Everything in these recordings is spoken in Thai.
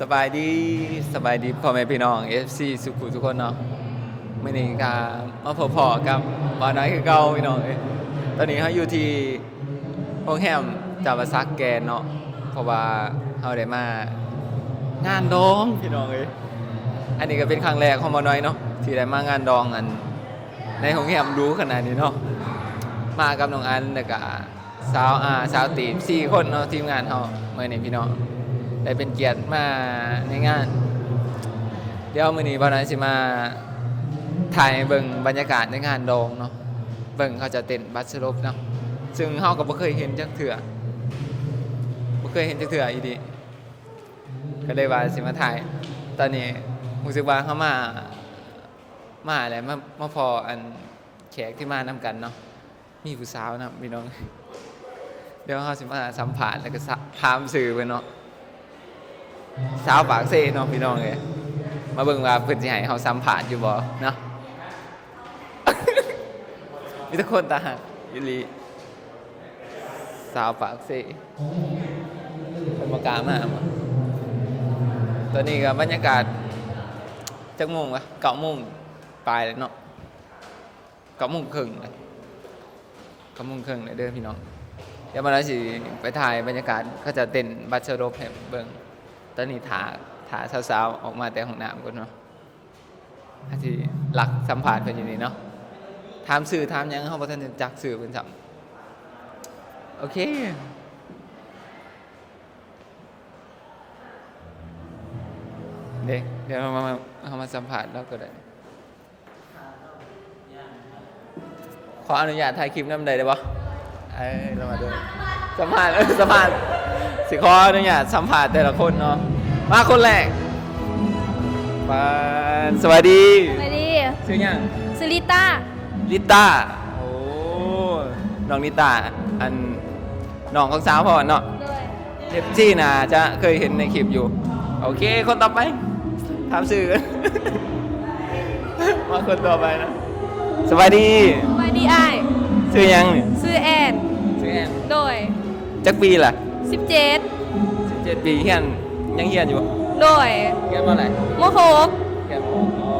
สบายดีสบายดีพ่อแม่พี่น้อง FC สุขุทุกคนเนาะมื่อนี้ก็มาพบพอกับบ้านน้อยคือเก่าพี่น้องเอ้ยตอนนี้เขาอยู่ที่โรงแรมจาวาซักแกนเนาะเพราะว่าเขาได้มางานดองพี่น้องเอ้ยอันนี้ก็เป็นครั้งแรกของบ้านน้อยเนาะที่ได้มางานดองอัน ในโรงแรมรู้ขนาดนี้เนาะมากับน้องอันแล้วก็สาวอาสาวตีมสี่คนเนาะทีมงานเขาเมื่อนี้พี่น้อง ได้เป็นเกียรติมาในงาน เดี๋ยวมื้อนี้บ่าวน้อยสิมาถ่ายเบิ่งบรรยากาศในงานดองเนาะเบิ่งเขาจะเต้นบัสลบเนาะซึ่งเฮาก็บ่เคยเห็นจักเทื่อบ่เคยเห็นจักเทื่ออีดีก็เลยว่าสิมาถ่าย ตอนนี้รู้สึกว่าเฮามามาแล้วมามาพออันแขกที่มานํกันเนาะมีผู้สาวนะพี่น้อง เดี๋ยวเฮาสิมาสัมภาษณ์แล้วก็ถามสื่อเพิ่นเนาะ สาวปากเซ่เนาะพี่น้องเอ้ยมาเบิ่งว่าเพิ่นสิให้เฮาสัมภาษณ์อยู่บ่เนาะมีทุกคนตาหักอีหลีสาวปากเซ่เพิ่นบ่กล้ามาบ่ตอนนี้ก็บรรยากาศจักโมงวะ9โมงปลายแล้วเนาะ9โมงครึ่งเลย9โมงครึ่งเลยเด้อพี่น้องเดี๋ยวมาแล้วสิไปถ่ายบรรยากาศเขาจะเต้นบัตรชรบให้เบิ่ง ตอนนี้ถาถาสาวๆออกมาแต่ห้องน้ำก่อนเนาะอาที่หลักสัมผัสเพิ่นอยู่นี่เนาะถามสื่อถามยังเขาบ่ทันจักสื่อเพิ่นซ้ำโอเคเด็กเดี๋ยวเรามาเอามาสัมผัสแล้วก็ได้ ขออนุญาตถ่ายคลิปน้ำใดได้ปะเอ้ยเรามาดูสัมภาษณ์เออสัมภาษณ์ สิขออนุญาตสัมภาษณ์แต่ละคนเนาะมาคนแรกปานสวัสดีสวัสดีชื่อหยังสุริต้าลิต้าโอ้น้องลิต้าอันน้องของสาวพอเนาะด้วยเอฟซีนะจะเคยเห็นในคลิปอยู่ โอเค คนต่อไปถามสื่อ มาคนต่อไปนะสวัสดีสวัสดีไอ้ายชื่อหยังนี่ซื้อแอนชื่อแอน โดยจักปีล่ะ 17 17ปีเฮียนยังเฮียนอยู่โดยเฮียนมาไหนโมโหกเฮียนอ๋อ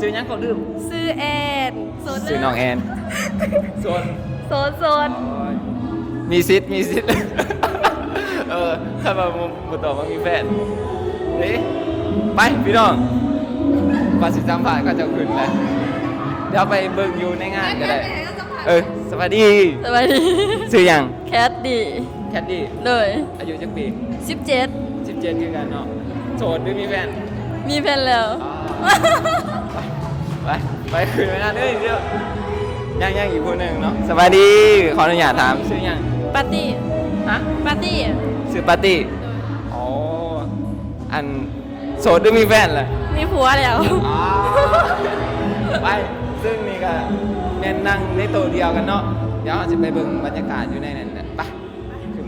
ชื่อหยังเขาลืมซื้อแอนโซนชื่อน้องแอนส่วนโซนโซนมีซิทธิ์มีซิทธิ์เออถ้ามาบุตอบว่ามีแฟนนี่ไปพี่น้องก่อนสิสัมภาษณ์ก็จะขึ้นแล้วเดี๋ยวไปเบิ่งอยู่ในงานก็ได้ เออสวัสดี สวัสดี ชื่อหยัง แคทดีแค ดดี้โดยอายุจักปี17 17คือกันเนาะโสดหรือมีแฟนมีแฟนแล้ว ไปไปคุยไปงานเอ้ยเดี๋ยวยังยังอีกคนหนึ่งเนาะสวัสดีขออนุญาตถามชื่อหยังปาร์ตี้ฮะปาร์ตี้ชื่อปาร์ตี้อ๋ออันโสดหรือมีแฟนเลย มีผัวแล้วไปซึ่งนี่ก็แม่นนั่งในโต๊ะเดียวกันเนาะ เดี๋ยวเราจะไปเบิ่งบรรยากาศอยู่ในนั้นน่ะ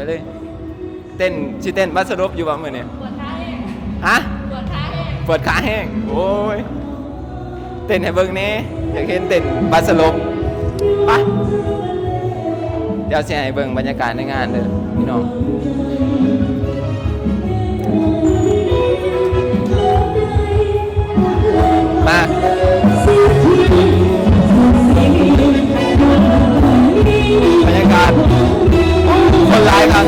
ไปเลย เต้นชื่อเต้นบัสรบอยู่บ้างมือเนี่ยปวดขาแห้งฮะปวดขาแห้งปวดขาแห้งโอ้ยเต้นให้เบิ่งแนี่อยากเห็นเต้นบัสรบไปเดี๋ยวจะให้เบิ่งบรรยากาศในงานเด้อพี่น้องมา คนร้ายครับ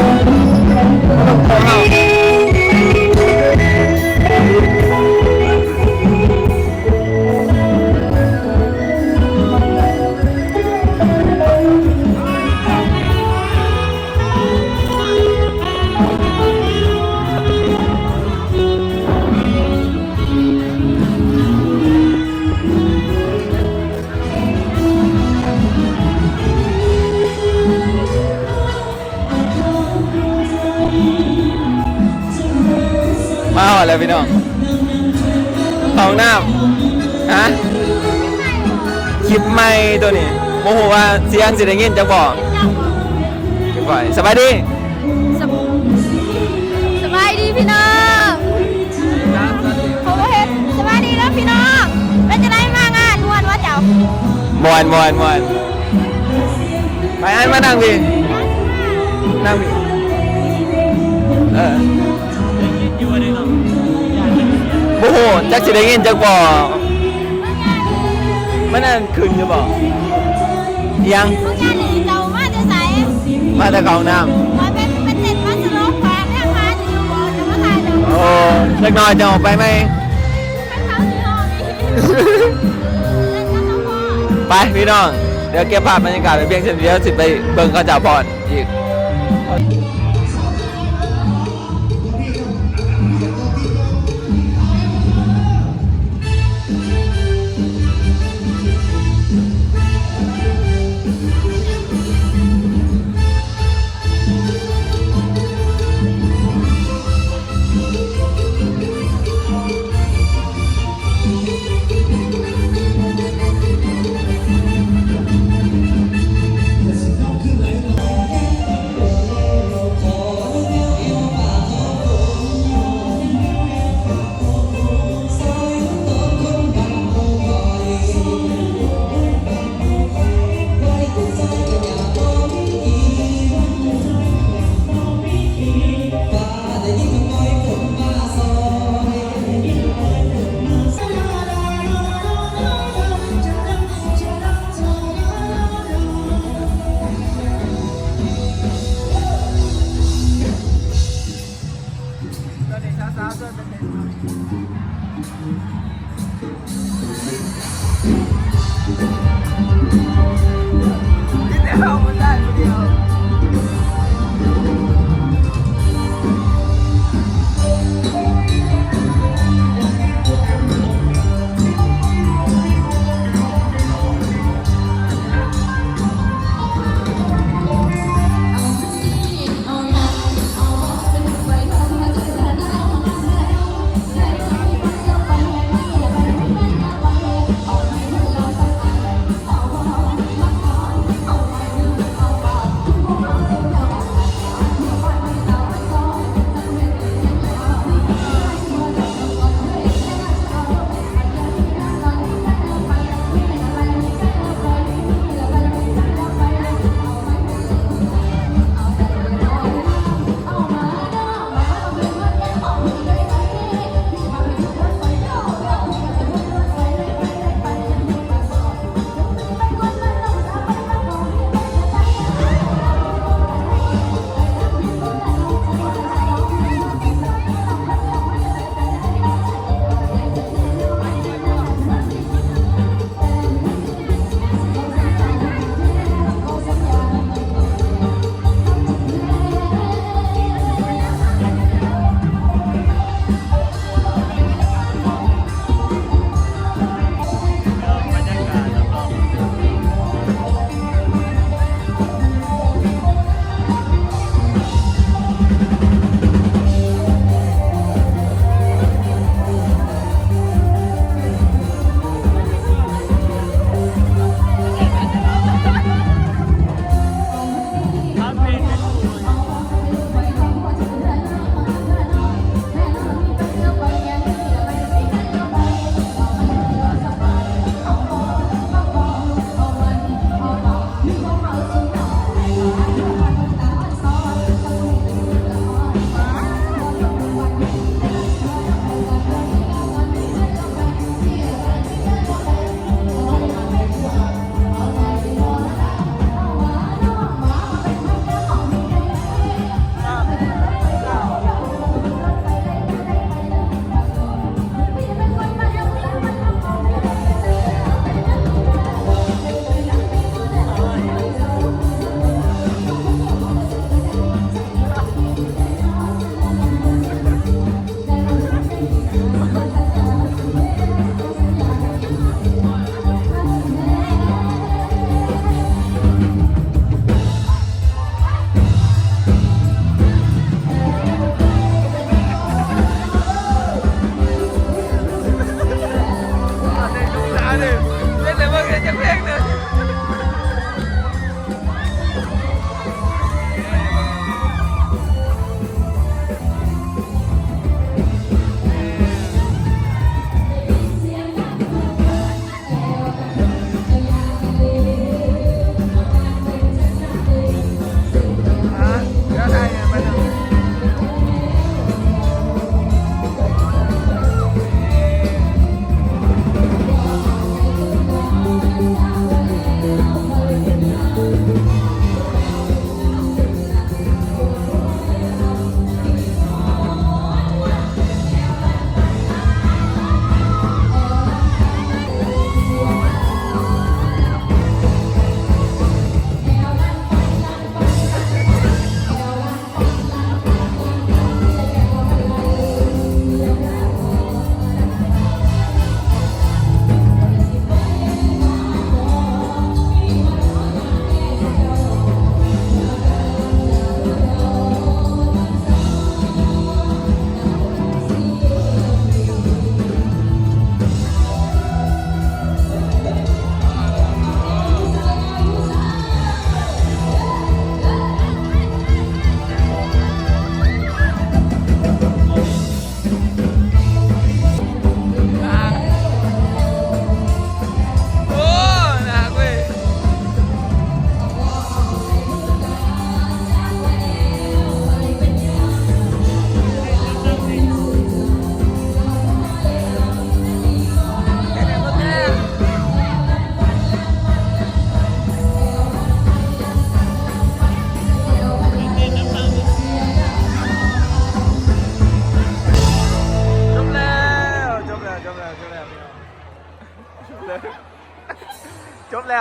พี่น้องห้องน้ำฮะคลิปใหม่ตัวนี้โมโหว่าเสียงสิได้ยินจะบอกคลิปไว้สบายดีสบสบายดีพี่น้องผมเห็นสบายดีแล้วพี่น้องเป็นจะได้มางานนวลว่าเจ้ามวนมวนมวนไปอันมานั่งพี่นั่งพี่เออ จักสิได้ยินจักบ่มันนั่นขึ้นอยู่บ่ยังเมื่องานนี่เจ้ามาจะใส่มาแต่เขาห้องน้ขอเป็นเป็นเจ็ดมาสโลปแขวนเนี่ยค่ะอยู่บ่จะมาถ่ายรูปำโอ้เล็กน้อยจะออกไปไหมเป็นเขาที่ห้องนี้นั่นก็ต้องพ่อไปพี่น้องเดี๋ยวเก็บภาพบรรยากาศไปเพียงเท่านี้เดี๋ยวสิไปเบิ่งเขาเจ้าพรอีก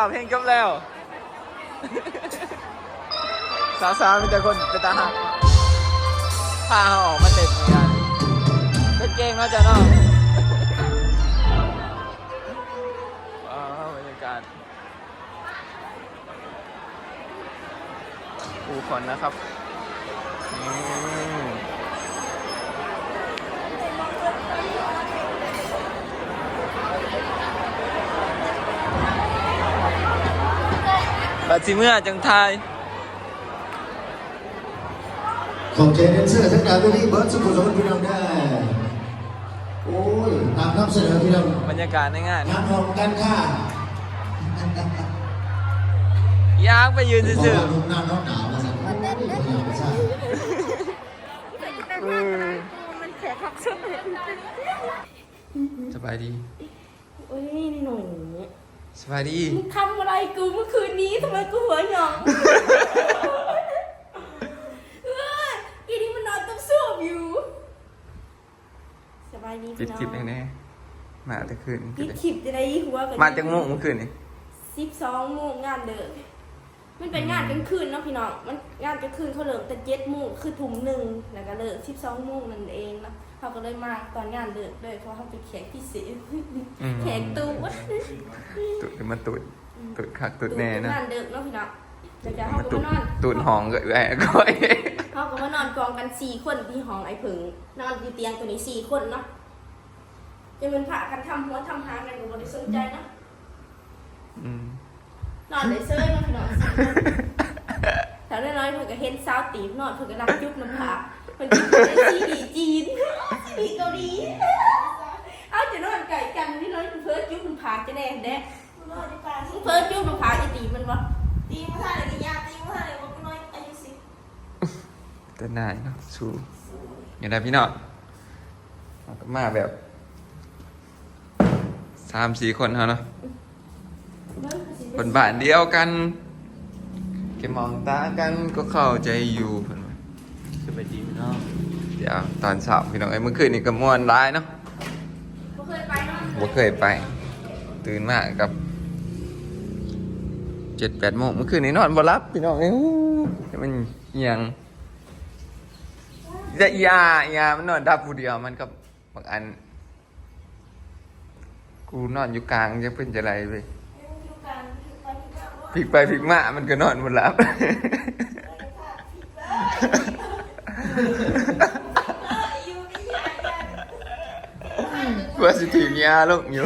แล้วเพลงจบแล้ว สาวสาวๆมีแต่คนเป็นตาหักพาเขาออกมาเต็มเหมือนกันเป็นเก่งเนาะจ๊ะเนาะว้าวบรรยากาศผู้คนนะครับอื มบัดสิเมื่อจังไทยขอบใจแดนเซอร์ทั้งหลายวันนี้เบิร์ดสุขุมสมบัติพี่น้องได้โอ้ยตามคำเสนอพี่น้องบรรยากาศในงานงานของการค้าอยากไปยืนเพราะซื่อว่าลมหน้าร้อนหนาวมาสั่นโอ้ยไม่อยากไปใช่ๆอืมมันแข็งคักสุดสบายดี โอ้ยหนู สบายดี มึงทำอะไรกูเมื่อคืนนี้ทำไมกูหัวหยองเอ้ยอีนี่มันนอนต้องสูบอยู่สบายดีปิดคลิปพี่น้องแน่ๆมาแต่คืนปิดคลิปจะได้หัวกันมาจากโมงเมื่อคืนนี่สิบสองโมงงานเดิม มันเป็นงานกลางคืนเนาะพี่น้องมันงานกลางคืนเขาเริ่มแต่เจ็ดโมงคือทุ่มหนึ่งแล้วก็เลิกสิบสองโมงนั่นเองเนาะเขาก็เลยมาตอนงานเดิมเลยเพราะเขาเป็นแขกพิเศษแขกตูวะตุดมาตุดตุดคักตุดแน่นะงานเดิมเนาะพี่น้องเดี๋ยวจะเขามาก็ตุดมานอน ตุดห้องก็แอบก้อยเขาก็มานอนกองกันสี่คนที่ห้องไอ้ผึ่งนอนอยู่เตียงตัวนี้สี่คนเนาะจะเป็นพระกันทำหัวทำหางกันอยู่บริสุทธิ์ใจเนาะอืม นอนเลยเซ้ยเนาะพี่น้องสี่คนแต่น้อยๆเพิ่นก็เห็นสาวตีนอนเพิ่นก็รักยุบน้ำผาเพิ่นกินได้ซีดีจีนซีดีเกาหลีเอาจะนอนไก่กันนี่น้อยเพิ่นยุบน้ำผาจะแน่แน่เพิ่นยุบน้ำผาจะตีมันวะตีมาท่าไหนยาตีมาท่าไหนวะน้อยอายุสิบแต่นายเนาะสู้อย่างไรพี่น้องเอาก็มาแบบสามสี่คนเขาเนาะ คนบ้านเดียวกันแค่มองตากันก็เข้าใจอยู่เพิ่นว่าสบายดีพี่น้องเดี๋ยวตอนเช้าพี่น้องเอ้ยเมื่อคืนนี่ก็ม่วนร้ายเนาะบ่เคยไปเนาะบ่เคยไป ตื่นมากับเจ็ดแปดโมงเมื่อคืนนี้นอนบ่หลับพี่น้องเอ้ยอู้แต่มันเอียงจะอีอาอีอามันนอนดับผู้เดียวมันก็บางอัน กูนอนอยู่กลางจะเป็นจะไรไป พลิกไปพลิกมามันก็นอนบ่หลับเพื่อสิถีบยาลงอยู่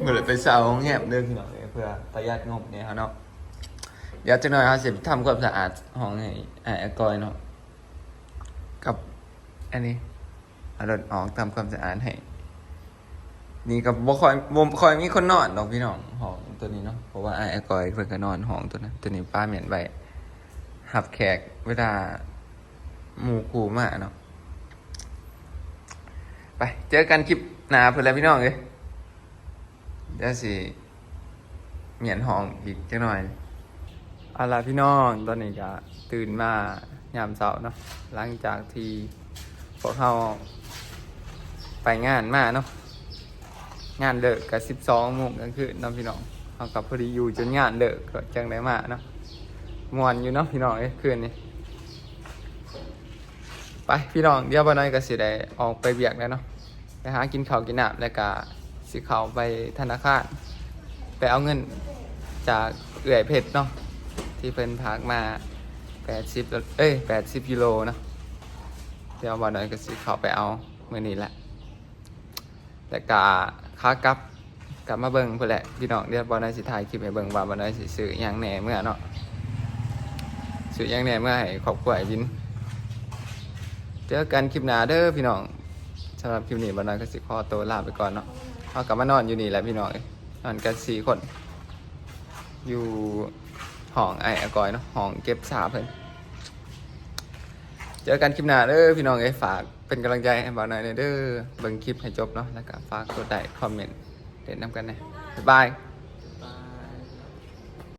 เมื่อไรไปเสาห้องแงบเดินพี่องเอ้ยเพื่อประหยัดงบเนี่ยเขาเนาะ เดี๋ยวจะหน่อยเขาจทำความสะอาดห้องให้ไอ้อากอยเนาะกับอันนี้เอารถออกทำความสะอาดให้นี่กับบ่คอยบ่คอยมีคนนอนดอกพี่น้องห้องตัวนี้เนาะเพราะว่าไอ้อากอยเพิ่นก็นอนห้องตัวนั้นตัวนี้ป้าเหมียนไว้หับแขกเวลาหมู่กูมาเนาะไป เจอกันคลิปหน้าเพิ่อนแล้วพี่น้องเอ้ยเดี๋ยวสิเหมียนห้องอีกจักหน่อย เอาล่ะพี่น้องตอนนี้ก็ตื่นมายามเช้าเนาะหลังจากที่พวกเราไปงานมาเนาะงานเลิกกับสิบสองโมงกลางคืนเนาะพี่น้องเอากับพอดีอยู่จนงานเลิกก็จังได้มาเนาะมวนอยู่เนาะพี่น้องเอ้ยคืนนี้ไปพี่น้องเดี๋ยวบ่น้อยก็สิได้ออกไปเบียกแล้วเนาะไปหากินข้าวกินน้ำแล้วก็สิเข้าไปธนาคารไปเอาเงินจากเอื่อยเพชรเนาะ ที่เพิ่นพากมา80เอ้ย80กิโลเนาะเดี๋ยววันนั้นก็สิเข้าไปเอามื้อนี้แหละแต่กะขากลับกลับมาเบิ่งเพิ่นแหละพี่น้องเดี๋ยวบ่ได้สิถ่ายคลิปให้เบิ่งว่าบ่ได้สิซื้อหยังแหน่เมื่อเนาะซื้อหยังแหน่เมื่อให้ครอบครัวไอ้วินเจอกันคลิปหน้าเด้อพี่น้องสำหรับคลิปนี้บรรณาก็สิขอตัวลาไปก่อนเนาะเอากลับมานอนอยู่นี่แหละพี่น้องนอนกันสี่คน อยู่ ห้องไอ้อกอยเนาะห้องเก็บสาเพิ่นเจอกันคลิปหน้าเด้อพี่น้องเอ้ฝากเป็นกำลังใจให้บ่าวหน่อยเด้อเบิ่งคลิปให้จบเนาะแล้วก็ฝากกดไลค์คอมเมนต์เด่นน้ำกันนะบ๊ายบาย